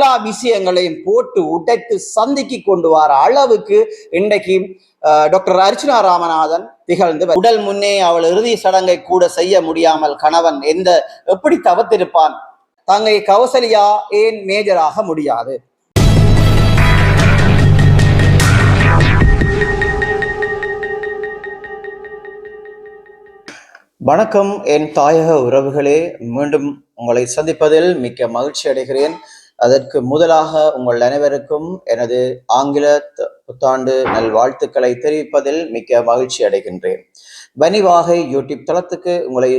எல்லா விஷயங்களையும் போட்டு உடைத்து சந்திக்கு கொண்டு வர அளவுக்கு இன்றைக்கு டாக்டர் அர்ச்சனா ராமநாதன் திகழ்ந்து உடல் முன்னே அவள் இறுதி சடங்கை கூட செய்ய முடியாமல் கணவன் எந்த எப்படி தவத்திருப்பான்? தங்கை கௌசல்யா ஏன் மேஜராக முடியாது? வணக்கம் என் தாயக உறவுகளே. மீண்டும் உங்களை சந்திப்பதில் மிக்க மகிழ்ச்சி அடைகிறேன் அதற்கு முதலாக உங்கள் அனைவருக்கும் எனது ஆங்கில புத்தாண்டு நல்வாழ்த்துக்களை தெரிவிப்பதில் மிக்க மகிழ்ச்சி அடைகின்றேன். வனிவாகை யூடியூப் தளத்துக்கு உங்களை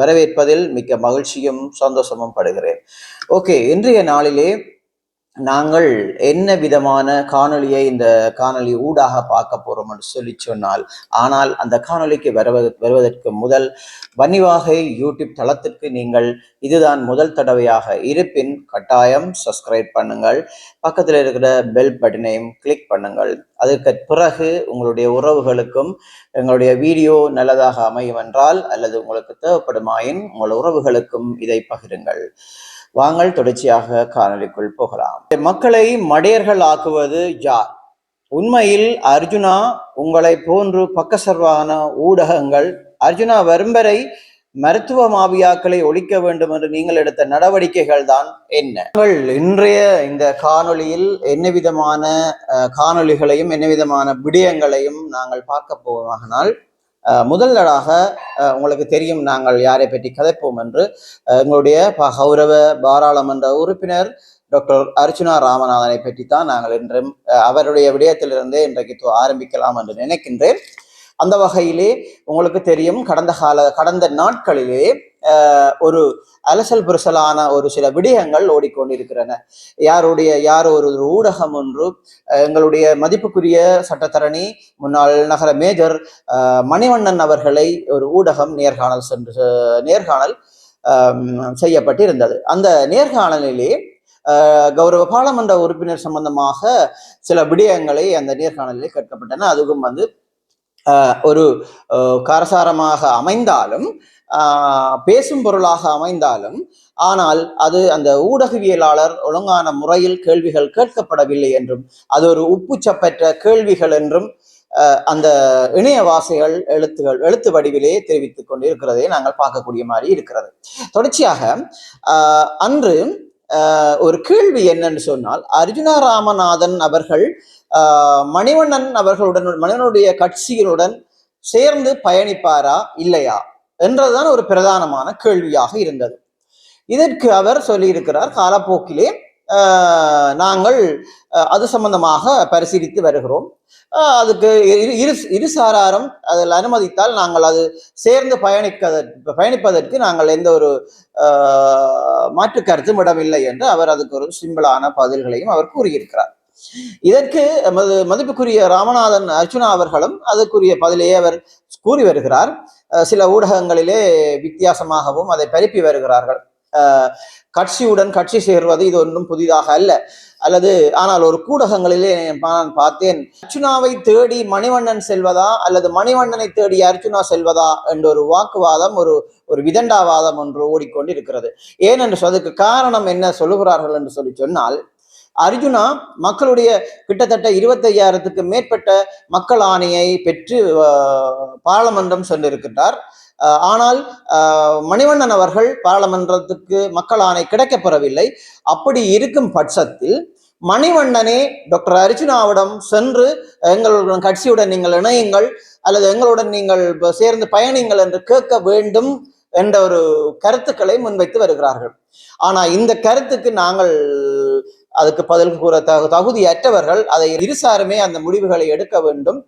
வரவேற்பதில் மிக்க மகிழ்ச்சியும் சந்தோஷமும் படுகிறேன். ஓகே இன்றைய நாளிலே நாங்கள் என்ன விதமான காணொளியை இந்த காணொலி ஊடாக பார்க்க போறோம் என்று சொல்லி சொன்னால் ஆனால் அந்த காணொளிக்கு வருவது வருவதற்கு முதல் வன்னிவாகை யூடியூப் தளத்திற்கு நீங்கள் இதுதான் முதல் தடவையாக இருப்பின் கட்டாயம் சப்ஸ்கிரைப் பண்ணுங்கள். பக்கத்தில் இருக்கிற பெல் பட்டனையும் கிளிக் பண்ணுங்கள். அதற்கு பிறகு உங்களுடைய உறவுகளுக்கும் எங்களுடைய வீடியோ நல்லதாக அமையும் என்றால் அல்லது உங்களுக்கு தேவைப்படுமாயின் உங்கள் உறவுகளுக்கும் இதை பகிருங்கள். வாங்கள் தொடர்ச்சியாக காணொளிக்குள் போகலாம். மக்களை மடையர்கள் ஆக்குவது யார்? உண்மையில் அர்ஜுனா உங்களை போன்று பக்கசர்வான ஊடகங்கள் அர்ஜுனா வரும்பரை மருத்துவ மாபியாக்களை ஒழிக்க வேண்டும் என்று நீங்கள் எடுத்த நடவடிக்கைகள் தான் என்ன? நாங்கள் இன்றைய இந்த காணொளியில் என்ன விதமான காணொளிகளையும் என்ன விதமான விடயங்களையும் நாங்கள் பார்க்க போவோமாகனால் அஹ், முதல் தடாக அஹ், உங்களுக்கு தெரியும் நாங்கள் யாரை பற்றி கதைப்போம் என்று. அஹ், எங்களுடைய ப- கௌரவ பாராளுமன்ற உறுப்பினர் டாக்டர் அர்ச்சுனா ராமநாதனை பற்றி தான் நாங்கள் இன்றும் அஹ், அவருடைய விடயத்திலிருந்தே இன்றைக்கு ஆரம்பிக்கலாம் என்று நினைக்கின்றேன். அந்த வகையிலே உங்களுக்கு தெரியும் கடந்த கால கடந்த நாட்களிலே ஒரு அலசல் புரசலான ஒரு சில விடயங்கள் ஓடிக்கொண்டிருக்கிறன. யாருடைய யார் ஒரு ஊடகம் ஒன்று எங்களுடைய மதிப்புக்குரிய சட்டத்தரணி முன்னாள் நகர மேஜர் மணிவண்ணன் அவர்களை ஒரு ஊடகம் நேர்காணல் சென்று நேர்காணல் செய்யப்பட்டு செய்யப்பட்டிருந்தது. அந்த நேர்காணலிலே கௌரவ பாராளுமன்ற உறுப்பினர் சம்பந்தமாக சில விடயங்களை அந்த நேர்காணலில் கேட்கப்பட்டன. அதுவும் வந்து ஒரு காரசாரமாக அமைந்தாலும் பேசும் பொருளாக அமைந்தாலும் ஆனால் அது அந்த ஊடகவியலாளர் ஒழுங்கான முறையில் கேள்விகள் கேட்கப்படவில்லை என்றும் அது ஒரு உப்புச்சப்பற்ற கேள்விகள் என்றும் அஹ், அந்த இணையவாசிகள் எழுத்துகள் எழுத்து வடிவிலே தெரிவித்துக் கொண்டு இருக்கிறதை நாங்கள் பார்க்கக்கூடிய மாதிரி இருக்கிறது. தொடர்ச்சியாக ஆஹ், அன்று ஆஹ், ஒரு கேள்வி என்னன்னு சொன்னால் அர்ஜுனா ராமநாதன் அவர்கள் மணிவண்ணன் அவர்களுடன் மணிவனுடைய கட்சிகளுடன் சேர்ந்து பயணிப்பாரா இல்லையா என்றதுதான் ஒரு பிரதானமான கேள்வியாக இருந்தது. இதற்கு அவர் சொல்லியிருக்கிறார் காலப்போக்கிலே ஆஹ், நாங்கள் அது சம்பந்தமாக பரிசீலித்து வருகிறோம். அதுக்கு இரு இரு- இரு சாராரும் அதில் அனுமதித்தால் நாங்கள் அது சேர்ந்து பயணிக்க பயணிப்பதற்கு நாங்கள் எந்த ஒரு ஆஹ், மாற்று கருத்தும் இடமில்லை என்று அவர் அதுக்கு ஒரு சிம்பிளான பதில்களையும் அவர் கூறியிருக்கிறார். இதற்கு மதிப்புக்குரிய ராமநாதன் அர்ச்சுனா அவர்களும் அதற்குரிய பதிலையே அவர் கூறி வருகிறார். சில ஊடகங்களிலே வித்தியாசமாகவும் அதை பரப்பி வருகிறார்கள். கட்சியுடன் கட்சி சேர்வது இது ஒன்றும் புதிதாக அல்ல. அல்லது ஆனால் ஒரு கூடகங்களிலே நான் பார்த்தேன். அர்ச்சுனாவை தேடி மணிவண்ணன் செல்வதா? அல்லது மணிவண்ணனை தேடி அர்ச்சுனா செல்வதா? என்ற ஒரு வாக்குவாதம் ஒரு ஒரு விதண்டாவாதம் ஒன்று ஓடிக்கொண்டு இருக்கிறது ஏனென்று சொல் அதுக்கு காரணம் என்ன சொல்லுகிறார்கள் என்று சொல்லி சொன்னால் அர்ஜுனா மக்களுடைய கிட்டத்தட்ட இருபத்தையாயிரத்துக்கு மேற்பட்ட மக்கள் ஆணையை பெற்று பாராளுமன்றம் சென்றிருக்கின்றார். ஆனால் மணிவண்ணன் அவர்கள் பாராளுமன்றத்துக்கு மக்கள் ஆணை கிடைக்கப்பெறவில்லை அப்படி இருக்கும் பட்சத்தில் மணிவண்ணனே டாக்டர் அர்ஜுனாவிடம் சென்று எங்களுடன் கட்சியுடன் நீங்கள் இணையுங்கள் அல்லது எங்களுடன் நீங்கள் சேர்ந்து பயணிங்கள் என்று கேட்க வேண்டும் என்ற ஒரு கருத்துக்களை முன்வைத்து வருகிறார்கள். ஆனா இந்த கருத்துக்கு நாங்கள் அதுக்கு பதில் கூற தகு தகுதியற்றவர்கள் அதை இருசாருமே அந்த முடிவுகளை எடுக்க வேண்டும்.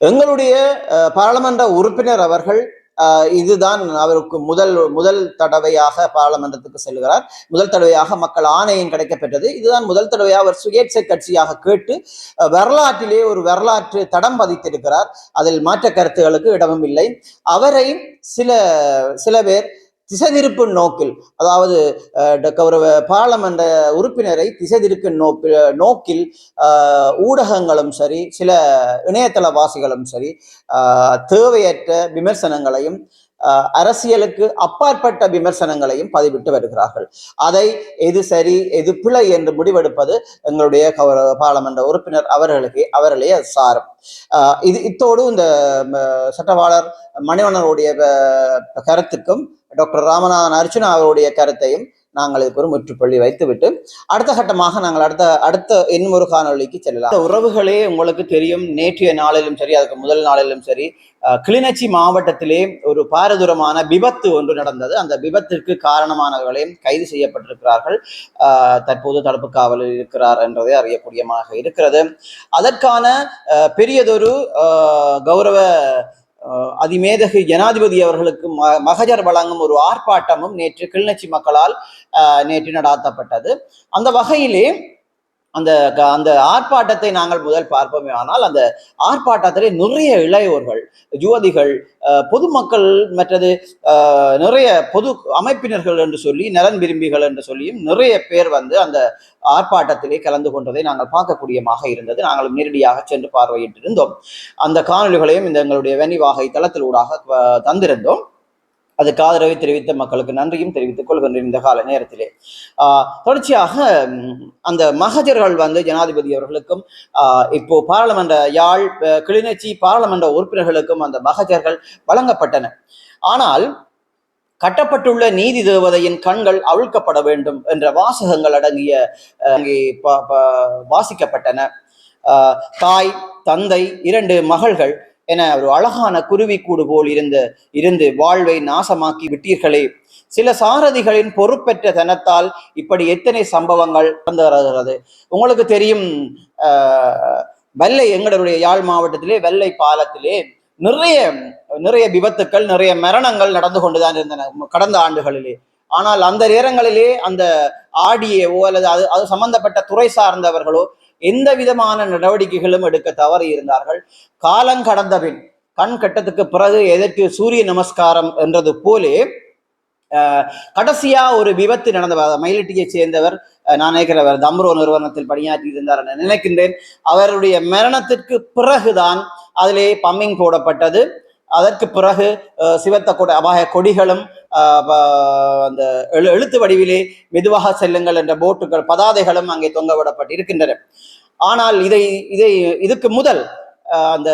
எங்களுடைய அஹ், பாராளுமன்ற உறுப்பினர் அவர்கள் அஹ், இதுதான் அவருக்கு முதல் முதல் தடவையாக பாராளுமன்றத்துக்கு செல்கிறார். முதல் தடவையாக மக்கள் ஆணையம் கிடைக்கப்பெற்றது. இதுதான் முதல் தடவையாக அவர் சுயேட்சை கட்சியாக கேட்டு அஹ், வரலாற்றிலே ஒரு வரலாற்று தடம் பதித்திருக்கிறார். அதில் மாற்ற கருத்துகளுக்கு இடமும் இல்லை. அவரை சில சில பேர் திசைதிருப்பு நோக்கில் அதாவது கௌரவ பாராளுமன்ற உறுப்பினரை திசை நோக்கில் நோக்கில் ஊடகங்களும் சரி சில இணையதளவாசிகளும் சரி தேவையற்ற விமர்சனங்களையும் அரசியலுக்கு அப்பாற்பட்ட விமர்சனங்களையும் பதிவிட்டு வருகிறார்கள். அதை எது சரி எது பிழை என்று முடிவெடுப்பது எங்களுடைய கௌரவ பாராளுமன்ற உறுப்பினர் அவர்களுக்கு அவர்களே அது சாரும். இது இத்தோடு இந்த சட்டவாளர் மணிவண்ணருடைய கருத்துக்கும் டாக்டர் ராமநாதன் அர்ஜுனா அவருடைய கருத்தையும் நாங்கள் இதுக்கு ஒரு முற்றுப்புள்ளி வைத்துவிட்டு அடுத்த கட்டமாக நாங்கள் அடுத்த அடுத்த இன்னொரு காணொலிக்கு செல்லலாம். உறவுகளே உங்களுக்கு தெரியும். நேற்றைய நாளிலும் சரி அதுக்கு முதல் நாளிலும் சரி கிளிநொச்சி மாவட்டத்திலே ஒரு பாரதூரமான விபத்து ஒன்று நடந்தது. அந்த விபத்திற்கு காரணமானவர்களையும் கைது செய்யப்பட்டிருக்கிறார்கள். தற்போது தடுப்பு காவலில் இருக்கிறார் என்றதே அறியக்கூடியமாக இருக்கிறது. அதற்கான அஹ், பெரியதொரு கௌரவ அதிமேதகு ஜனாதிபதி அவர்களுக்கு ம- மகஜர் வழங்கும் ஒரு ஆர்ப்பாட்டமும் நேற்று கிளிநொச்சி மக்களால் நேற்று நடாத்தப்பட்டது. அந்த வகையிலே அந்த க- அந்த ஆர்ப்பாட்டத்தை நாங்கள் முதல் பார்ப்போமே. ஆனால் அந்த ஆர்ப்பாட்டத்திலே நிறைய இளையோர்கள் யுவதிகள் பொதுமக்கள் மற்றது நிறைய பொது அமைப்பினர்கள் என்று சொல்லி நலன் விரும்பிகள் என்று சொல்லியும் நிறைய பேர் வந்து அந்த ஆர்ப்பாட்டத்திலே கலந்து கொண்டதை நாங்கள் பார்க்கக்கூடியமாக இருந்தது. நாங்களும் நேரடியாக சென்று பார்வையிட்டிருந்தோம். அந்த காணொலிகளையும் இந்த எங்களுடைய வெனிவாகை தளத்தில் ஊடாக தந்திருந்தோம். அதுக்கு ஆதரவை தெரிவித்த மக்களுக்கு நன்றியும் தெரிவித்துக் கொள்கின்றேன் இந்த கால நேரத்திலே. ஆஹ் தொடர்ச்சியாக அந்த மகஜர்கள் வந்து ஜனாதிபதி அவர்களுக்கும் ஆஹ் இப்போ பாராளுமன்ற யாழ் கிளிநொச்சி பாராளுமன்ற உறுப்பினர்களுக்கும் அந்த மகஜர்கள் வழங்கப்பட்டன. ஆனால் கட்டப்பட்டுள்ள நீதி தேவதையின் கண்கள் அவிழ்க்கப்பட வேண்டும் என்ற வாசகங்கள் அடங்கிய அஹ், ப- ப- வாசிக்கப்பட்டன. ஆஹ் தாய் தந்தை இரண்டு மகள்கள் என ஒரு அழகான குருவி கூடு போல் இருந்த இருந்து வாழ்வை நாசமாக்கி விட்டீர்களே. சில சாரதிகளின் பொறுப்பெற்ற தனத்தால் இப்படி எத்தனை சம்பவங்கள் நடந்து வருகிறது? உங்களுக்கு தெரியும் ஆஹ், வெள்ளை எங்களுடைய யாழ் மாவட்டத்திலே வெள்ளை பாலத்திலே நிறைய நிறைய விபத்துக்கள் நிறைய மரணங்கள் நடந்து கொண்டுதான் இருந்தன கடந்த ஆண்டுகளிலே. ஆனால் அந்த நேரங்களிலே அந்த ஆடியவோ அல்லது அது அது சம்பந்தப்பட்ட துறை சார்ந்தவர்களோ எந்த விதமான நடவடிக்கைகளும் எடுக்க தவறி இருந்தார்கள். காலம் கடந்த பின் கண் கட்டத்துக்கு பிறகு எதற்கு சூரிய நமஸ்காரம் என்றது போலே அஹ், கடைசியா ஒரு விபத்து நடந்த மயிலட்டியை சேர்ந்தவர் நான் நினைக்கிறவர் தம்ரோ நிறுவனத்தில் பணியாற்றி இருந்தார் என நினைக்கின்றேன். அவருடைய மரணத்திற்கு பிறகுதான் அதிலே பம்மிங் போடப்பட்டது. அதற்கு பிறகு அஹ், சிவத்த கொடி அபாய கொடிகளும் அந்த எழு எழுத்து வடிவிலே மெதுவாக செல்லுங்கள் என்ற போட்டுகள் பதாதைகளும் அங்கே தொங்க விடப்பட்டு இருக்கின்றன ஆனால் இதை இதை இதுக்கு முதல் அந்த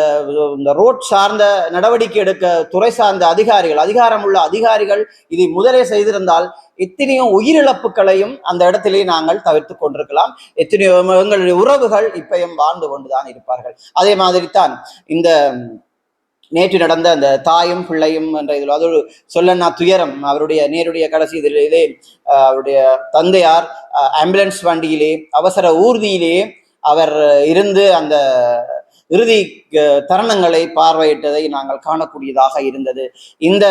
இந்த ரோட் சார்ந்த நடவடிக்கை எடுக்க துறை சார்ந்த அதிகாரிகள் அதிகாரம் உள்ள அதிகாரிகள் இதை முதலே செய்திருந்தால் எத்தனையோ உயிரிழப்புகளையும் அந்த இடத்திலே நாங்கள் தவிர்த்து கொண்டிருக்கலாம். எத்தனையோ எங்களுடைய உறவுகள் இப்பயும் வாழ்ந்து கொண்டுதான் இருப்பார்கள். அதே மாதிரி தான் இந்த நேற்று நடந்த அந்த தாயும் பிள்ளையும் என்ற இதில் அது ஒரு சொல்லன்னா துயரம் அவருடைய நேருடைய கடைசி இதிலே இதே அவருடைய தந்தையார் ஆம்புலன்ஸ் வண்டியிலே அவசர ஊர்தியிலே அவர் இருந்து அந்த இறுதி தருணங்களை பார்வையிட்டதை நாங்கள் காணக்கூடியதாக இருந்தது. இந்த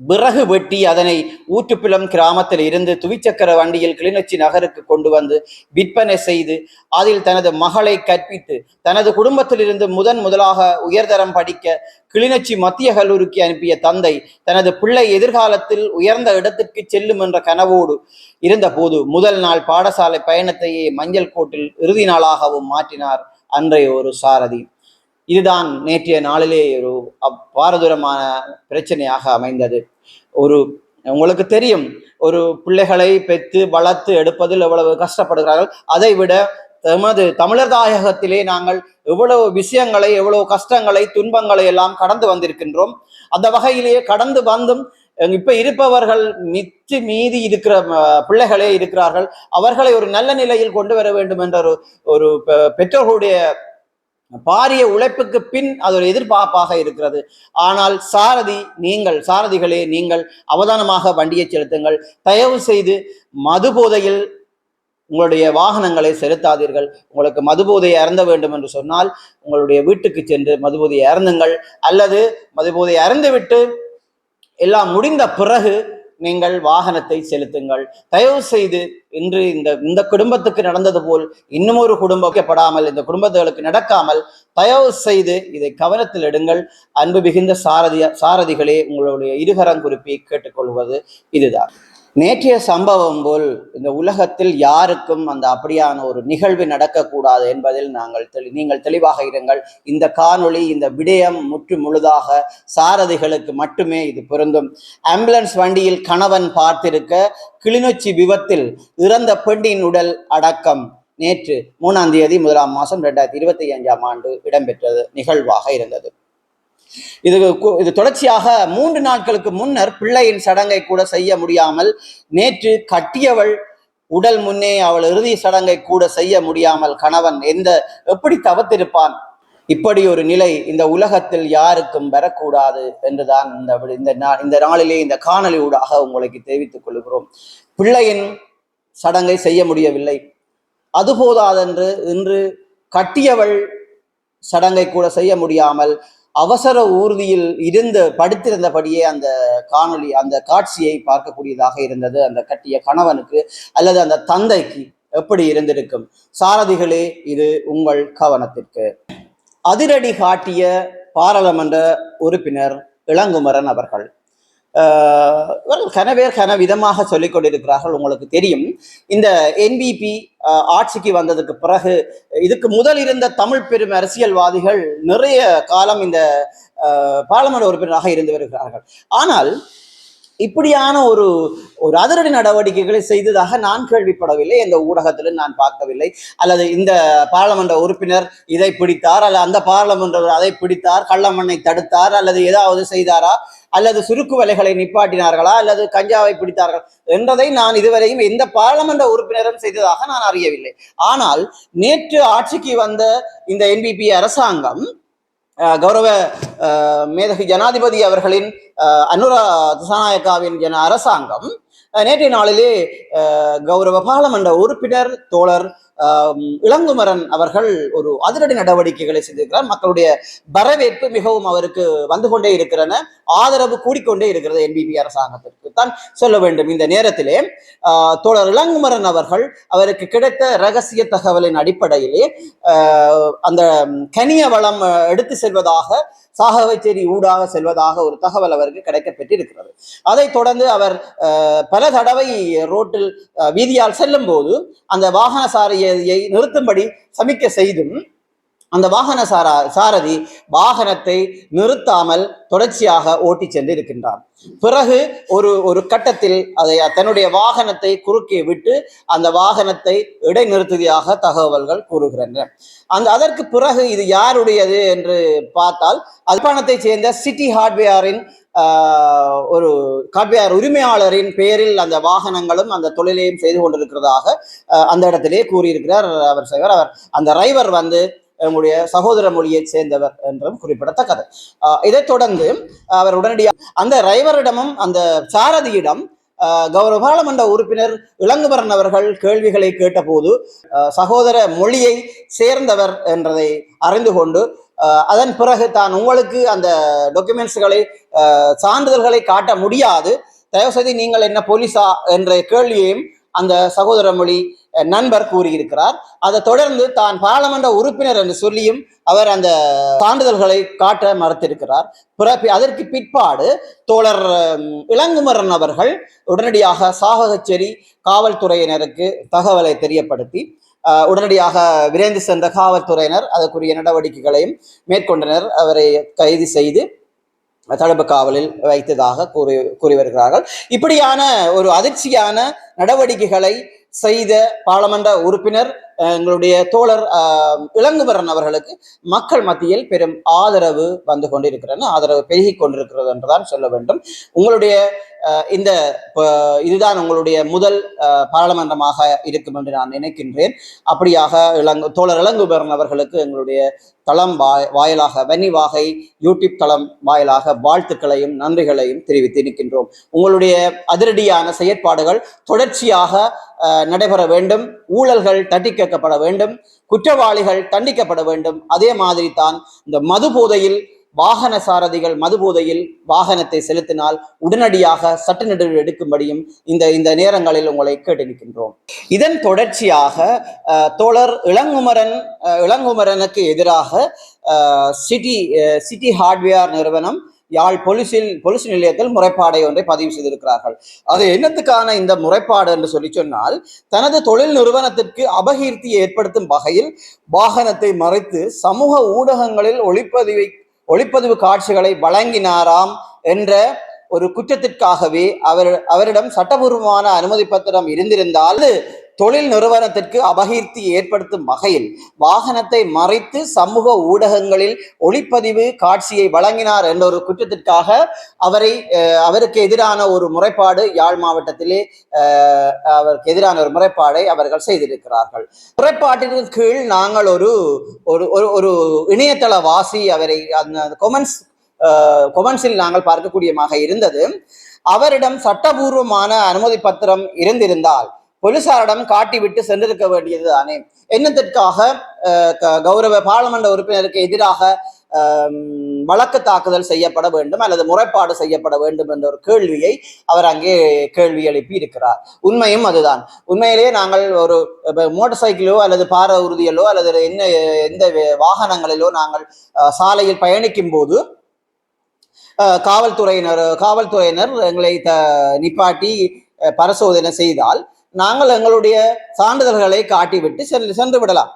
விறகு வெட்டி அதனை ஊற்றுப்பிலம் கிராமத்தில் இருந்து துவிச்சக்கர வண்டியில் கிளிநொச்சி நகருக்கு கொண்டு வந்து விற்பனை செய்து அதில் தனது மகளை கற்பித்து தனது குடும்பத்திலிருந்து முதன் முதலாக உயர்தரம் படிக்க கிளிநொச்சி மத்திய கல்லூரிக்கு அனுப்பிய தந்தை தனது பிள்ளை எதிர்காலத்தில் உயர்ந்த இடத்திற்கு செல்லும் என்ற கனவோடு இருந்தபோது முதல் நாள் பாடசாலை பயணத்தையே மஞ்சள் கோட்டில் இறுதி நாளாகவும் மாற்றினார் அன்றைய ஒரு சாரதி. இதுதான் நேற்றைய நாளிலே ஒரு அப்- பாரதூரமான பிரச்சனையாக அமைந்தது. ஒரு உங்களுக்கு தெரியும் ஒரு பிள்ளைகளை பெற்று வளர்த்து எடுப்பதில் எவ்வளவு கஷ்டப்படுகிறார்கள் அதை விட எமது தமிழர் தாயகத்திலே நாங்கள் எவ்வளவு விஷயங்களை எவ்வளவு கஷ்டங்களை துன்பங்களை எல்லாம் கடந்து வந்திருக்கின்றோம். அந்த வகையிலேயே கடந்து வந்தும் இப்ப இருப்பவர்கள் மிச்சு மீதி இருக்கிற பிள்ளைகளே இருக்கிறார்கள். அவர்களை ஒரு நல்ல நிலையில் கொண்டு வர வேண்டும் என்ற ஒரு ஒரு பெ- பெற்றோர்களுடைய பாரிய உழைப்புக்கு பின் அது ஒரு எதிர்பார்ப்பாக இருக்கிறது. ஆனால் சாரதி நீங்கள் சாரதிகளே நீங்கள் அவதானமாக வண்டியை செலுத்துங்கள். தயவு செய்து மது போதையில் உங்களுடைய வாகனங்களை செலுத்தாதீர்கள். உங்களுக்கு மதுபோதையை இறந்த வேண்டும் என்று சொன்னால் உங்களுடைய வீட்டுக்கு சென்று மதுபோதையை இறந்துங்கள் அல்லது மதுபோதையை இறந்துவிட்டு எல்லாம் முடிந்த பிறகு நீங்கள் வாகனத்தை செலுத்துங்கள். தயவு செய்து இன்று இந்த இந்த குடும்பத்துக்கு நடந்தது போல் இன்னும் ஒரு குடும்பம் வைக்கப்படாமல் இந்த குடும்பத்துகளுக்கு நடக்காமல் தயவு செய்து இதை கவனத்தில் எடுங்கள். அன்பு மிகுந்த சாரதிய சாரதிகளே உங்களுடைய இருகரம் குறிப்பை கேட்டுக்கொள்வது இதுதான். நேற்றைய சம்பவம் போல் இந்த உலகத்தில் யாருக்கும் அந்த அப்படியான ஒரு நிகழ்வு நடக்கக்கூடாது என்பதில் நாங்கள் தெளி நீங்கள் தெளிவாக இருங்கள். இந்த காணொளி இந்த விடயம் முற்று முழுதாக சாரதிகளுக்கு மட்டுமே இது பொருந்தும். ஆம்புலன்ஸ் வண்டியில் கணவன் பார்த்திருக்க கிளிநொச்சி விபத்தில் இறந்த பெண்ணின் உடல் அடக்கம் நேற்று மூணாம் தேதி முதலாம் மாதம் ரெண்டாயிரத்தி இருபத்தி அஞ்சாம் ஆண்டு இடம்பெற்றது நிகழ்வாக இருந்தது. இது இது தொடர்ச்சியாக மூன்று நாட்களுக்கு முன்னர் பிள்ளையின் சடங்கை கூட செய்ய முடியாமல் நேற்று கட்டியவள் உடல் முன்னே அவள் இறுதி சடங்கை கூட செய்ய முடியாமல் கணவன் எந்த எப்படி தவத்திருப்பான் இப்படி ஒரு நிலை இந்த உலகத்தில் யாருக்கும் வரக்கூடாது என்றுதான் இந்த இந்த நா- இந்த நாளிலே இந்த காணொலி ஊடாக உங்களுக்கு தெரிவித்துக் கொள்கிறோம். பிள்ளையின் சடங்கை செய்ய முடியவில்லை. அதுபோதாதென்று இன்று கட்டியவள் சடங்கை கூட செய்ய முடியாமல் அவசர ஊர்தியில் இருந்து படுத்திருந்தபடியே அந்த காணொளி அந்த காட்சியை பார்க்கக்கூடியதாக இருந்தது. அந்த கட்டிய கணவனுக்கு அல்லது அந்த தந்தைக்கு எப்படி இருந்திருக்கும்? சாரதிகளே இது உங்கள் கவனத்திற்கு. அதிரடி காட்டிய பாராளுமன்ற உறுப்பினர் இளங்குமரன் அவர்கள். இவர்கள் கனவேர் கன விதமாக சொல்லிக் கொண்டிருக்கிறார்கள் உங்களுக்கு தெரியும். இந்த என்பிபி ஆட்சிக்கு வந்ததுக்கு பிறகு இதுக்கு முதல் இருந்த தமிழ் பெரும் அரசியல்வாதிகள் நிறைய காலம் இந்த பாராளுமன்ற உறுப்பினராக இருந்து வருகிறார்கள். ஆனால் இப்படியான ஒரு ஒரு அதிரடி நடவடிக்கைகளை செய்ததாக நான் கேள்விப்படவில்லை. எந்த ஊடகத்திலும் நான் பார்க்கவில்லை. அல்லது இந்த பாராளுமன்ற உறுப்பினர் இதை பிடித்தார் அல்லது அந்த பாராளுமன்ற அதை பிடித்தார் கள்ளமண்ணை தடுத்தார் அல்லது ஏதாவது செய்தாரா? அல்லது சுருக்கு வலைகளை நிப்பாட்டினார்களா? அல்லது கஞ்சாவை பிடித்தார்கள்? என்றதை நான் இதுவரையும் எந்த பாராளுமன்ற உறுப்பினரும் செய்ததாக நான் அறியவில்லை. ஆனால் நேற்று ஆட்சிக்கு வந்த இந்த என்பிபி அரசாங்கம் கௌரவ மேதகு ஜனாதிபதி அவர்களின் அனுரா திசாநாயக்காவின் ஜன அரசாங்கம் நேற்றைய நாளிலே கௌரவ பாராளுமன்ற உறுப்பினர் தோழர் இளங்குமரன் அவர்கள் ஒரு அதிரடி நடவடிக்கைகளை செய்திருக்கிறார். மக்களுடைய வரவேற்பு மிகவும் அவருக்கு வந்து கொண்டே இருக்கிறன. ஆதரவு கூடிக்கொண்டே இருக்கிறது என்பிபி அரசாங்கத்திற்கு தான் சொல்ல வேண்டும். இந்த நேரத்திலே ஆஹ், தோழர் இளங்குமரன் அவர்கள் அவருக்கு கிடைத்த ரகசிய தகவலின் அடிப்படையிலே ஆஹ், அந்த கனிய வளம் எடுத்து செல்வதாக சாகவச்சேரி ஊடாக செல்வதாக ஒரு தகவல் அவருக்கு கிடைக்கப்பெற்றிருக்கிறது. அதைத் தொடர்ந்து அவர் பல தடவை ரோட்டில் வீதியால் செல்லும் போது அந்த வாகன சாரியை நிறுத்தும்படி சமிக்க செய்தும் அந்த வாகன சாரா சாரதி வாகனத்தை நிறுத்தாமல் தொடர்ச்சியாக ஓட்டி சென்று இருக்கின்றார் பிறகு ஒரு ஒரு கட்டத்தில் அதை தன்னுடைய வாகனத்தை குறுக்கே விட்டு அந்த வாகனத்தை இடைநிறுத்தியதாக தகவல்கள் கூறுகின்றன. அந்த அதற்கு பிறகு இது யாருடையது என்று பார்த்தால் அல்பானத்தை சேர்ந்த சிட்டி ஹார்ட்வேரின் ஒரு ஹார்ட்வேர் உரிமையாளரின் பெயரில் அந்த வாகனங்களும் அந்த தொழிலையும் செய்து கொண்டிருக்கிறதாக அந்த இடத்திலே கூறியிருக்கிறார் அவர் செய்வார் அவர். அந்த டிரைவர் வந்து நம்முடைய சகோதர மொழியை சேர்ந்தவர் என்றும் குறிப்பிடத்தக்கது. இதைத் தொடர்ந்து அவர் உடனடியாக அந்த டிரைவரிடமும் அந்த சாரதியிடம் கௌரவ பாராளுமன்ற உறுப்பினர் இளங்குமரன் அவர்கள் கேள்விகளை கேட்டபோது சகோதர மொழியை சேர்ந்தவர் என்றதை அறிந்து கொண்டு அதன் பிறகு தான் உங்களுக்கு அந்த டாக்குமெண்ட்ஸ்களை சான்றிதழ்களை காட்ட முடியாது. தயவுசெய்து நீங்கள் என்ன போலீஸா என்ற கேள்வியையும் அந்த சகோதர மொழி நண்பர் கூறியிருக்கிறார். அதை தொடர்ந்து தான் பாராளுமன்ற உறுப்பினர் என்று சொல்லியும் அவர் அந்த சான்றிதழ்களை காட்ட மறுத்திருக்கிறார். பிறப்பு அதற்கு பிற்பாடு தோழர் இளங்குமரன் அவர்கள் உடனடியாக சாகச்சேரி காவல்துறையினருக்கு தகவலை தெரியப்படுத்தி உடனடியாக விரைந்து சென்ற காவல்துறையினர் அதற்குரிய நடவடிக்கைகளையும் மேற்கொண்டனர். அவரை கைது செய்து தடுப்பு காவலில் வைத்ததாக கூறி கூறி வருகிறார்கள். இப்படியான ஒரு அதிர்ச்சியான நடவடிக்கைகளை செய்த பாராளுமன்ற உறுப்பினர் அஹ், எங்களுடைய தோழர் இளங்குவரன் இளங்குமரன் அவர்களுக்கு மக்கள் மத்தியில் பெரும் ஆதரவு வந்து கொண்டிருக்கிறது. ஆதரவு பெருகி கொண்டிருக்கிறது என்றுதான் சொல்ல வேண்டும். உங்களுடைய இந்த இதுதான் உங்களுடைய முதல் பாராளுமன்றமாக இருக்கும் என்று நான் நினைக்கின்றேன். அப்படியாக இளங்கு தோழர் இளங்குமரன் அவர்களுக்கு எங்களுடைய தளம் வாய் வாயிலாக வன்னி வாகை யூடியூப் தளம் வாயிலாக வாழ்த்துக்களையும் நன்றிகளையும் தெரிவித்து இருக்கின்றோம் உங்களுடைய அதிரடியான செயற்பாடுகள் தொடர்ச்சியாக நடைபெற வேண்டும். ஊழல்கள் தட்டி கேட்கப்பட வேண்டும். குற்றவாளிகள் தண்டிக்கப்பட வேண்டும். அதே மாதிரி தான் இந்த மது போதையில் வாகன சாரதிகள் மதுபோதையில் வாகனத்தை செலுத்தினால் உடனடியாக சட்ட நடவடிக்கை எடுக்கும்படியும் இந்த இந்த நேரங்களில் உங்களை கேட்டு நிற்கின்றோம் இதன் தொடர்ச்சியாக தோழர் இளங்குமரன் இளங்குமரனுக்கு எதிராக சிட்டி சிட்டி ஹார்ட்வேர் நிறுவனம் யாழ் பொலிசில் பொலிஸ் நிலையத்தில் முறைப்பாடை ஒன்றை பதிவு செய்திருக்கிறார்கள். அது என்னத்துக்கான இந்த முறைப்பாடு என்று சொல்லி சொன்னால் தனது தொழில் நிறுவனத்திற்கு அபகீர்த்தியை ஏற்படுத்தும் வகையில் வாகனத்தை மறைத்து சமூக ஊடகங்களில் ஒளிப்பதிவை ஒளிப்பதிவு காட்சிகளை வழங்கினாராம் என்ற ஒரு குற்றத்திற்காகவே அவர் அவரிடம் சட்டபூர்வமான அனுமதி பத்திரம் இருந்திருந்தால் தொழில் நிறுவனத்திற்கு அபகீர்த்தி ஏற்படுத்தும் வகையில் வாகனத்தை மறைத்து சமூக ஊடகங்களில் ஒளிப்பதிவு காட்சியை வழங்கினார் என்ற ஒரு குற்றத்திற்காக அவரை அவருக்கு எதிரான ஒரு முறைப்பாடு யாழ் மாவட்டத்திலே அவருக்கு எதிரான ஒரு முறைப்பாடை அவர்கள் செய்திருக்கிறார்கள். முறைப்பாட்டின் கீழ் நாங்கள் ஒரு ஒரு ஒரு- ஒரு இணையதள வாசி அவரை அந்த கொமெண்ட்ஸ் கொமன்ஸில் நாங்கள் பார்க்கக்கூடியமாக இருந்தது. அவரிடம் சட்டபூர்வமான அனுமதி பத்திரம் இருந்திருந்தால் போலீசாரிடம் காட்டிவிட்டு சென்றிருக்க வேண்டியது தானே என்னத்திற்காக க- கௌரவ பாராளுமன்ற உறுப்பினருக்கு எதிராக வழக்கு தாக்குதல் செய்யப்பட வேண்டும் அல்லது முறைப்பாடு செய்யப்பட வேண்டும் என்ற ஒரு கேள்வியை அவர் அங்கே கேள்வி எழுப்பி இருக்கிறார் உண்மையும் அதுதான். உண்மையிலேயே நாங்கள் ஒரு மோட்டார் சைக்கிளோ அல்லது பார உறுதியிலோ அல்லது என்ன எந்த வாகனங்களிலோ நாங்கள் சாலையில் பயணிக்கும் போது காவல்துறையினர் காவல்துறையினர் எங்களை த நிப்பாட்டி பரிசோதனை செய்தால் நாங்கள் எங்களுடைய சான்றிதழ்களை காட்டிவிட்டு சென்று சென்று விடலாம்.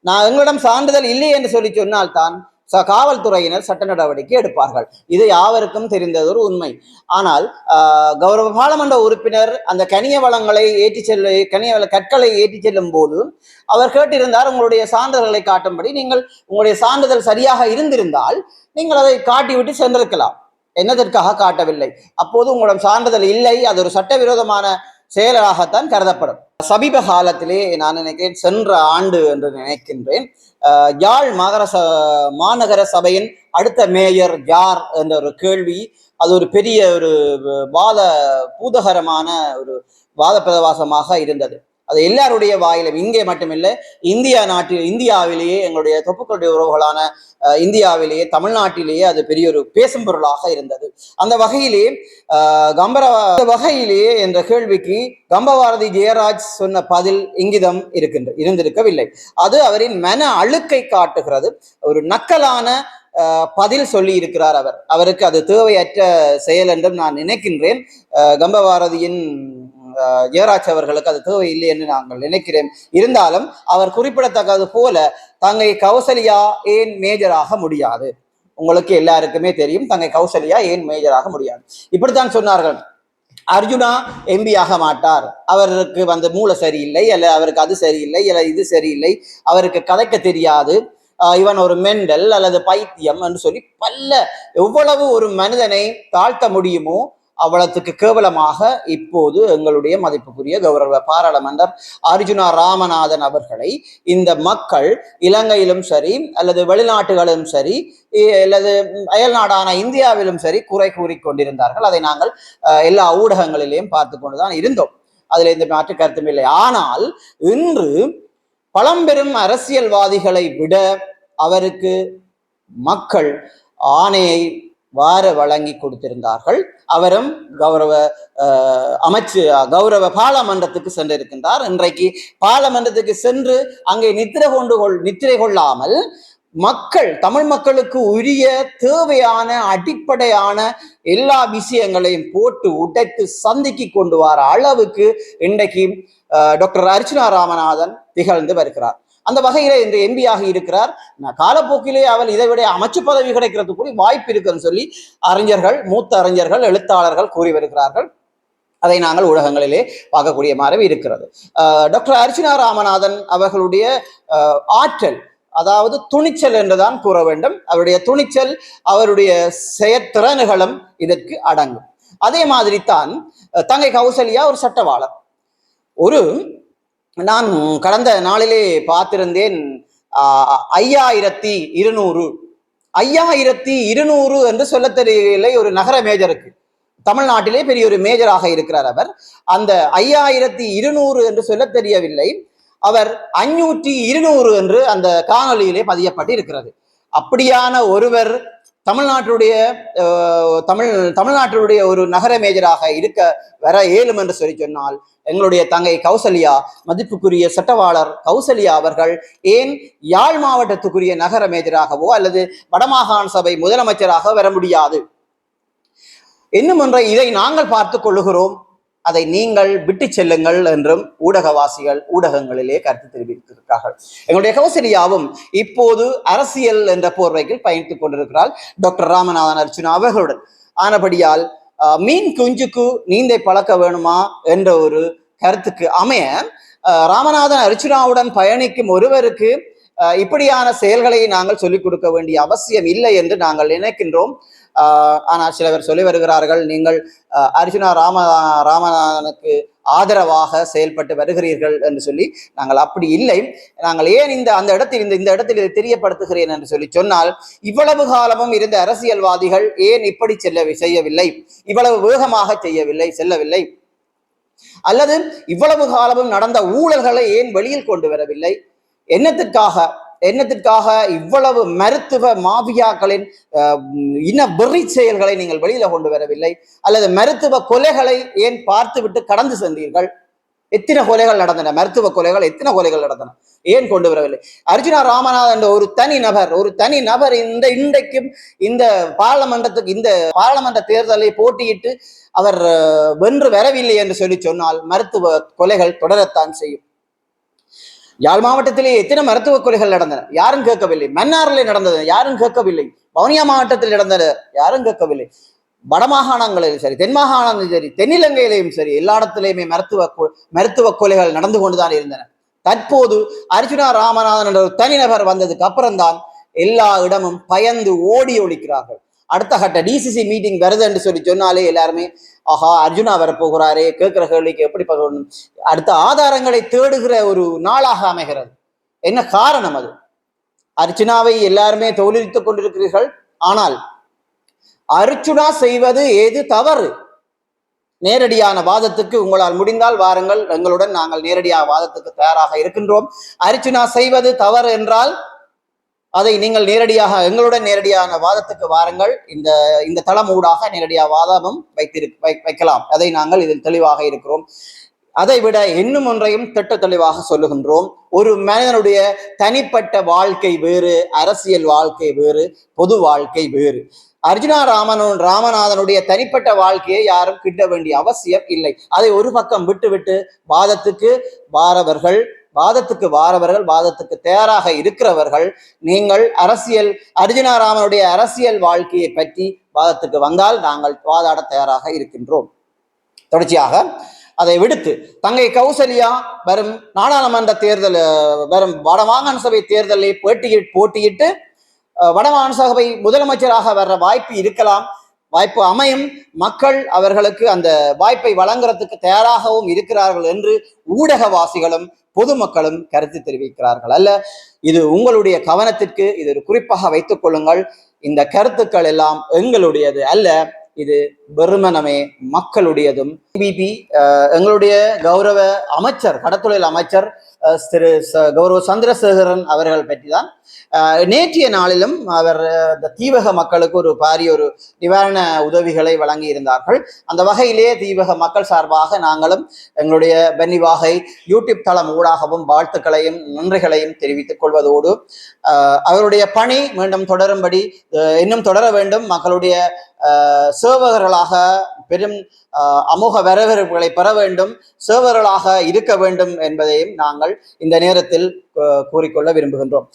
நான் எங்களிடம் சான்றிதழ் இல்லை என்று சொல்லி சொன்னால் தான் ச- காவல்துறையினர் சட்ட நடவடிக்கை எடுப்பார்கள். இது யாவருக்கும் தெரிந்தது ஒரு உண்மை. ஆனால் கௌரவ பாராளுமன்ற உறுப்பினர் அந்த கனிய வளங்களை ஏற்றி செல்ல கனிய வள கற்களை ஏற்றி செல்லும் போது அவர் கேட்டிருந்தார் உங்களுடைய சான்றிதழ்களை காட்டும்படி நீங்கள் உங்களுடைய சான்றிதழ் சரியாக இருந்திருந்தால் நீங்கள் அதை காட்டிவிட்டு சென்றிருக்கலாம். என்னதற்காக காட்டவில்லை? அப்போது உங்களிடம் சான்றிதழ் இல்லை. அது ஒரு சட்டவிரோதமான செயலாகத்தான் கருதப்படும். சமீப காலத்திலே நான் நினைக்கிறேன் சென்ற ஆண்டு என்று நினைக்கின்றேன் யாழ் மாநகர ச மாநகர சபையின் அடுத்த மேயர் யார் என்ற ஒரு கேள்வி அது ஒரு பெரிய ஒரு வாத பூதகரமான ஒரு வாத பிரதவாசமாக இருந்தது. அது எல்லாருடைய வாயிலும் இங்கே மட்டுமில்லை இந்தியா நாட்டில் இந்தியாவிலேயே எங்களுடைய தொப்புக்களுடைய உறவுகளான அஹ், இந்தியாவிலேயே தமிழ்நாட்டிலேயே அது பெரிய ஒரு பேசும் பொருளாக இருந்தது. அந்த வகையிலே ஆஹ் கம்பர அந்த வகையிலேயே என்ற கேள்விக்கு கம்பபாரதி ஜெயராஜ் சொன்ன பதில் இங்கிதம் இருக்கின்ற இருந்திருக்கவில்லை. அது அவரின் மன அழுக்கை காட்டுகிறது. ஒரு நக்கலான ஆஹ் பதில் சொல்லி இருக்கிறார் அவர். அவருக்கு அது தேவையற்ற செயல் என்றும் நான் நினைக்கின்றேன். கம்பபாரதியின் ஜெயராஜ் அவர்களுக்கு அது தேவையில்லை என்று நாங்கள் நினைக்கிறேன். இருந்தாலும் அவர் குறிப்பிடத்தக்கது போல தங்கை கௌசல்யா ஏன் மேஜராக முடியாது? உங்களுக்கு எல்லாருக்குமே தெரியும் தங்கை கௌசல்யா ஏன் மேஜராக முடியாது? இப்படித்தான் சொன்னார்கள். அர்ஜுனா எம்பி ஆக மாட்டார். அவருக்கு வந்து மூளை சரியில்லை அல்ல அவருக்கு அது சரியில்லை அல்ல இது சரியில்லை அவருக்கு கதைக்க தெரியாது. இவன் ஒரு மெண்டல் அல்லது பைத்தியம் என்று சொல்லி பல்ல எவ்வளவு ஒரு மனிதனை தாழ்த்த முடியுமோ அவ்வளத்துக்கு கேவலமாக இப்போது எங்களுடைய மதிப்புக்குரிய கௌரவ பாராளுமன்றம் அர்ஜுனா ராமநாதன் அவர்களை இந்த மக்கள் இலங்கையிலும் சரி அல்லது வெளிநாட்டுகளிலும் சரி அல்லது அயல் நாடான இந்தியாவிலும் சரி குறை கூறி கொண்டிருந்தார்கள். அதை நாங்கள் எல்லா ஊடகங்களிலேயும் பார்த்து கொண்டுதான் இருந்தோம். அதில் இந்த மாற்று கருத்தும் இல்லை. ஆனால் இன்று பழம்பெரும் அரசியல்வாதிகளை விட அவருக்கு மக்கள் ஆணையை வார வழங்கி கொடுத்திருந்தார்கள். அவரும் கௌரவ அமைச்சு கௌரவ பாராளுமன்றத்துக்கு சென்றிருக்கின்றார். இன்றைக்கு பாராளுமன்றத்துக்கு சென்று அங்கே நித்திரை கொண்டு கொள் நித்திரை கொள்ளாமல் மக்கள் தமிழ் மக்களுக்கு உரிய தேவையான அடிப்படையான எல்லா விஷயங்களையும் போட்டு உடைத்து சந்திக்கு கொண்டு வர அளவுக்கு இன்றைக்கு டாக்டர் அர்ச்சனா ராமநாதன் திகழ்ந்து வருகிறார். அந்த வகையில இன்று எம்பியாக இருக்கிறார். நான் காலப்போக்கிலே அவர் இதை விட அமைச்சு பதவி கிடைக்கிறதுக்கு கூட வாய்ப்பு இருக்குன்னு சொல்லி அறிஞர்கள் மூத்த அறிஞர்கள் எழுத்தாளர்கள் கூறி வருகிறார்கள் அதை நாங்கள் ஊடகங்களிலே பார்க்கக்கூடிய மாதிரி இருக்கிறது. அஹ் டாக்டர் அர்ச்சனா ராமநாதன் அவர்களுடைய அஹ், ஆற்றல் அதாவது துணிச்சல் என்றுதான் கூற வேண்டும். அவருடைய துணிச்சல் அவருடைய செயற்திறன்களும் இதற்கு அடங்கும். அதே மாதிரி தான் தங்கை கௌசல்யா ஒரு சட்டவாளர். ஒரு நான் கடந்த நாளிலே பார்த்திருந்தேன் ஐயாயிரத்தி இருநூறு. ஐயாயிரத்தி இருநூறு என்று சொல்ல தெரியவில்லை ஒரு நகர மேஜருக்கு. தமிழ்நாட்டிலே பெரிய ஒரு மேஜராக இருக்கிறார் அவர். அந்த ஐயாயிரத்தி இருநூறு என்று சொல்ல தெரியவில்லை. அவர் அஞ்சூற்றி இருநூறு என்று அந்த காணொலியிலே பதியப்பட்டு இருக்கிறது அப்படியான ஒருவர் தமிழ்நாட்டுடைய தமிழ் தமிழ்நாட்டினுடைய ஒரு நகர மேஜராக இருக்க வர இயலும் என்று சொல்லி சொன்னால் எங்களுடைய தங்கை கௌசல்யா மதிப்புக்குரிய சட்டவாளர் கௌசல்யா அவர்கள் ஏன் யாழ் மாவட்டத்துக்குரிய நகர மேஜராகவோ அல்லது வடமாகாண சபை முதலமைச்சராக வர முடியாது? இன்னும் ஒன்றை இதை நாங்கள் பார்த்து கொள்ளுகிறோம். அதை நீங்கள் விட்டு செல்லுங்கள் என்றும் ஊடகவாசிகள் ஊடகங்களிலே கருத்து தெரிவித்திருக்கிறார்கள். எங்களுடைய கௌசல்யாவும் இப்போது அரசியல் என்ற போர்வையில் பயணித்துக் கொண்டிருக்கிறார் டாக்டர் ராமநாதன் அர்ச்சுனா அவர்களுடன். ஆனபடியால் மீன் குஞ்சுக்கு நீந்தை பழக்க வேணுமா என்ற ஒரு கருத்துக்கு அமைய அஹ், ராமநாதன் அர்ச்சுனாவுடன் பயணிக்கும் ஒருவருக்கு அஹ், இப்படியான செயல்களை நாங்கள் சொல்லிக் கொடுக்க வேண்டிய அவசியம் இல்லை என்று நாங்கள் நினைக்கின்றோம். ஆனால் சிலவர் சொல்லி வருகிறார்கள் நீங்கள் அர்ஜுனா ராம ராமநாதனுக்கு ஆதரவாக செயல்பட்டு வருகிறீர்கள் என்று சொல்லி நாங்கள் அப்படி இல்லை. நாங்கள் ஏன் இந்த அந்த இடத்தில் இந்த இந்த இடத்தில் இதை தெரியப்படுத்துகிறேன் என்று சொல்லி சொன்னால் இவ்வளவு காலமும் இருந்த அரசியல்வாதிகள் ஏன் இப்படி செல்ல செய்யவில்லை? இவ்வளவு வேகமாக செய்யவில்லை செல்லவில்லை. அல்லது இவ்வளவு காலமும் நடந்த ஊழல்களை ஏன் வெளியில் கொண்டு வரவில்லை? என்னத்திற்காக? என்னத்திற்காக இவ்வளவு மருத்துவ மாபியாக்களின் இன வெறி செயல்களை நீங்கள் வெளியில கொண்டு வரவில்லை? அல்லது மருத்துவ கொலைகளை ஏன் பார்த்துவிட்டு கடந்து சென்றீர்கள்? எத்தனை கொலைகள் நடந்தன? மருத்துவ கொலைகள் எத்தனை கொலைகள் நடந்தன? ஏன் கொண்டு வரவில்லை? அர்ஜுனா ராமநாதன் என்ற ஒரு தனி நபர் ஒரு தனி நபர் இந்த இன்றைக்கும் இந்த பாராளுமன்றத்துக்கு இந்த பாராளுமன்ற தேர்தலை போட்டியிட்டு அவர் வென்று வரவில்லை என்று சொல்லி சொன்னால் மருத்துவ கொலைகள் தொடரத்தான் செய்யும். யாழ் மாவட்டத்திலே எத்தனை மருத்துவ கொலைகள் நடந்தன? யாரும் கேட்கவில்லை. மன்னாரிலே நடந்தது. யாரும் கேட்கவில்லை. வவுனியா மாவட்டத்தில் நடந்தது. யாரும் கேட்கவில்லை. வடமாகாணங்களிலும் சரி தென் மாகாணங்களிலும் சரி தென்னிலங்கையிலையும் சரி எல்லா இடத்திலையுமே மருத்துவ கொ- மருத்துவ கொலைகள் நடந்து கொண்டுதான் இருந்தன. தற்போது அர்ஜுனா ராமநாதன் என்ற ஒரு தனிநபர் வந்ததுக்கு அப்புறம்தான் எல்லா இடமும் பயந்து ஓடி ஒழிக்கிறார்கள். அடுத்த கட்ட டிசிசி மீட்டிங் வருது என்று சொல்லி சொன்னாலே எல்லாருமே ஆஹா அர்ஜுனா வரப்போகிறாரே கேட்கிற கேள்விக்கு எப்படி பதில் அடுத்த ஆதாரங்களை தேடுகிற ஒரு நாளாக அமைகிறது. என்ன காரணம் அது? அர்ச்சுனாவை எல்லாருமே தொழிலித்துக் கொண்டிருக்கிறீர்கள். ஆனால் அர்ச்சுனா செய்வது ஏது தவறு? நேரடியான வாதத்துக்கு உங்களால் முடிந்தால் வாருங்கள். எங்களுடன் நாங்கள் நேரடியாக வாதத்துக்கு தயாராக இருக்கின்றோம். அர்ச்சுனா செய்வது தவறு என்றால் அதை நீங்கள் நேரடியாக எங்களுடன் நேரடியான வாதத்துக்கு வாருங்கள். இந்த இந்த தளம் ஊடாக நேரடியாக வாதமும் வைத்திரு வை- வைக்கலாம். அதை நாங்கள் இதில் தெளிவாக இருக்கிறோம். அதை விட இன்னும் ஒன்றையும் திட்ட தெளிவாக சொல்லுகின்றோம். ஒரு மனிதனுடைய தனிப்பட்ட வாழ்க்கை வேறு அரசியல் வாழ்க்கை வேறு பொது வாழ்க்கை வேறு. அர்ஜுனா ராமனும் ராமநாதனுடைய தனிப்பட்ட வாழ்க்கையை யாரும் கிட்ட வேண்டிய அவசியம் இல்லை. அதை ஒரு பக்கம் விட்டுவிட்டு வாதத்துக்கு வாரவர்கள் வாதத்துக்கு வாரவர்கள் வாதத்துக்கு தயாராக இருக்கிறவர்கள் நீங்கள் அரசியல் அர்ஜுனாராமனுடைய அரசியல் வாழ்க்கையை பற்றி வாதத்துக்கு வந்தால் நாங்கள் வாதாட தயாராக இருக்கின்றோம். தொடர்ச்சியாக அதை விடுத்து தங்கை கௌசல்யா வரும் நாடாளுமன்ற தேர்தல் வரும் வடமாகாண சபை தேர்தலில் போட்டியிட்டு போட்டியிட்டு வடமாகாண சபை முதலமைச்சராக வர்ற வாய்ப்பு இருக்கலாம். வாய்ப்பு அமையும். மக்கள் அவர்களுக்கு அந்த வாய்ப்பை வழங்குறதுக்கு தயாராகவும் இருக்கிறார்கள் என்று ஊடகவாசிகளும் பொதுமக்களும் கருத்து தெரிவிக்கிறார்கள். அல்ல இது உங்களுடைய கவனத்திற்கு இது ஒரு குறிப்பாக வைத்துக் கொள்ளுங்கள். இந்த கருத்துக்கள் எல்லாம் எங்களுடையது அல்ல இது வெறுமனமே மக்களுடையதும். பிபி எங்களுடைய கௌரவ அமைச்சர் கடத்தொழில் அமைச்சர் திரு ச- கௌரவ சந்திரசேகரன் அவர்கள் பற்றி தான் நேற்றைய நாளிலும் அவர் இந்த தீவக மக்களுக்கு ஒரு பாரிய ஒரு நிவாரண உதவிகளை வழங்கி இருந்தார்கள் அந்த வகையிலே தீவக மக்கள் சார்பாக நாங்களும் எங்களுடைய பென்னிவாகை யூடியூப் தளம் ஊடாகவும் வாழ்த்துக்களையும் நன்றிகளையும் தெரிவித்துக் கொள்வதோடு அவருடைய பணி மீண்டும் தொடரும்படி இன்னும் தொடர வேண்டும். மக்களுடைய சேவகர்களாக பெரும் அமோக வரவேற்புகளை பெற வேண்டும் சேவர்களாக இருக்க வேண்டும் என்பதையும் நாங்கள் இந்த நேரத்தில் கூறிக்கொள்ள விரும்புகின்றோம்.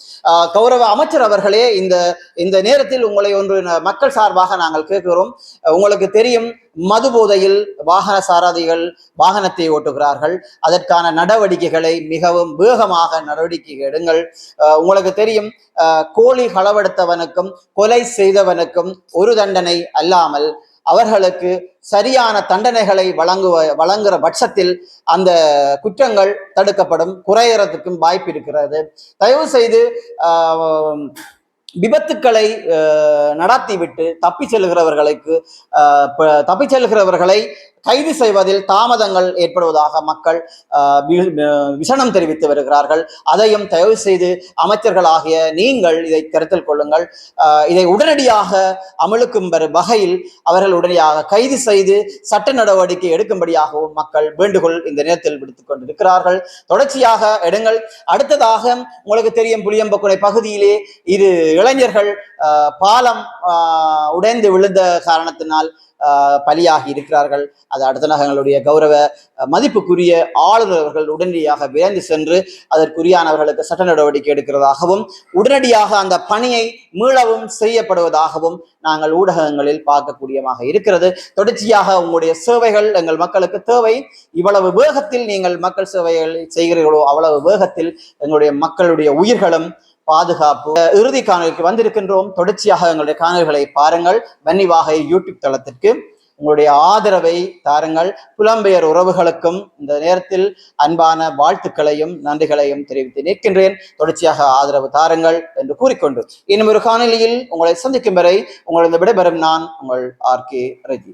கௌரவ அமைச்சர் அவர்களே இந்த இந்த நேரத்தில் உங்களை ஒன்று மக்கள் சார்பாக நாங்கள் கேட்கிறோம். உங்களுக்கு தெரியும் மது போதையில் வாகன சாரதிகள் வாகனத்தை ஓட்டுகிறார்கள். அதற்கான நடவடிக்கைகளை மிகவும் வேகமாக நடவடிக்கை எடுங்கள். உங்களுக்கு தெரியும் கோழி களவெடுத்தவனுக்கும் கொலை செய்தவனுக்கும் ஒரு தண்டனை அல்லாமல் அவர்களுக்கு சரியான தண்டனைகளை வழங்குவ வழங்குற பட்சத்தில் அந்த குற்றங்கள் தடுக்கப்படும் குறையறதுக்கும் வாய்ப்பு இருக்கிறது. தயவு செய்து விபத்துக்களை நடாத்திவிட்டு தப்பி செல்கிறவர்களுக்கு தப்பி செல்கிறவர்களை கைது செய்வதில் தாமதங்கள் ஏற்படுவதாக மக்கள் விசனம் தெரிவித்து வருகிறார்கள். அதையும் தயவு செய்து அமைச்சர்களாகிய நீங்கள் இதை கருத்தில் கொள்ளுங்கள். இதை உடனடியாக அமலுக்கும் வரும் வகையில் அவர்கள் உடனடியாக கைது செய்து சட்ட நடவடிக்கை எடுக்கும்படியாகவும் மக்கள் வேண்டுகோள் இந்த நேரத்தில் விடுத்துக் கொண்டிருக்கிறார்கள். தொடர்ச்சியாக எடுங்கள். அடுத்ததாக உங்களுக்கு தெரியும் புளியம்பக்குடை பகுதியிலே இது இளைஞர்கள் பாலம் உடைந்து விழுந்த காரணத்தினால் பலியாகி இருக்கிறார்கள். அது அடுத்த நகங்களுடைய கௌரவ மதிப்புக்குரிய ஆளுநர் அவர்கள் உடனடியாக விரைந்து சென்று அதற்குரியானவர்களுக்கு சட்ட நடவடிக்கை எடுக்கிறதாகவும் உடனடியாக அந்த பணியை மீளவும் செய்யப்படுவதாகவும் நாங்கள் ஊடகங்களில் பார்க்கக்கூடியமாக இருக்கிறது. தொடர்ச்சியாக உங்களுடைய சேவைகள் எங்கள் மக்களுக்கு தேவை. இவ்வளவு வேகத்தில் நீங்கள் மக்கள் சேவைகளை செய்கிறீர்களோ அவ்வளவு வேகத்தில் எங்களுடைய மக்களுடைய உயிர்களும் பாதுகாப்பு இறுதி காணொலிக்கு வந்திருக்கின்றோம். தொடர்ச்சியாக எங்களுடைய காணொலிகளை பாருங்கள். வன்னிவாகை யூடியூப் தளத்திற்கு உங்களுடைய ஆதரவை தாருங்கள். புலம்பெயர் உறவுகளுக்கும் இந்த நேரத்தில் அன்பான வாழ்த்துக்களையும் நன்றிகளையும் தெரிவித்து நிற்கின்றேன். தொடர்ச்சியாக ஆதரவு தாருங்கள் என்று கூறிக்கொண்டு இன்னும் ஒரு காணொலியில் உங்களை சந்திக்கும் வரை உங்களது விடைபெறும் நான் உங்கள் ஆர் கே ரஜி.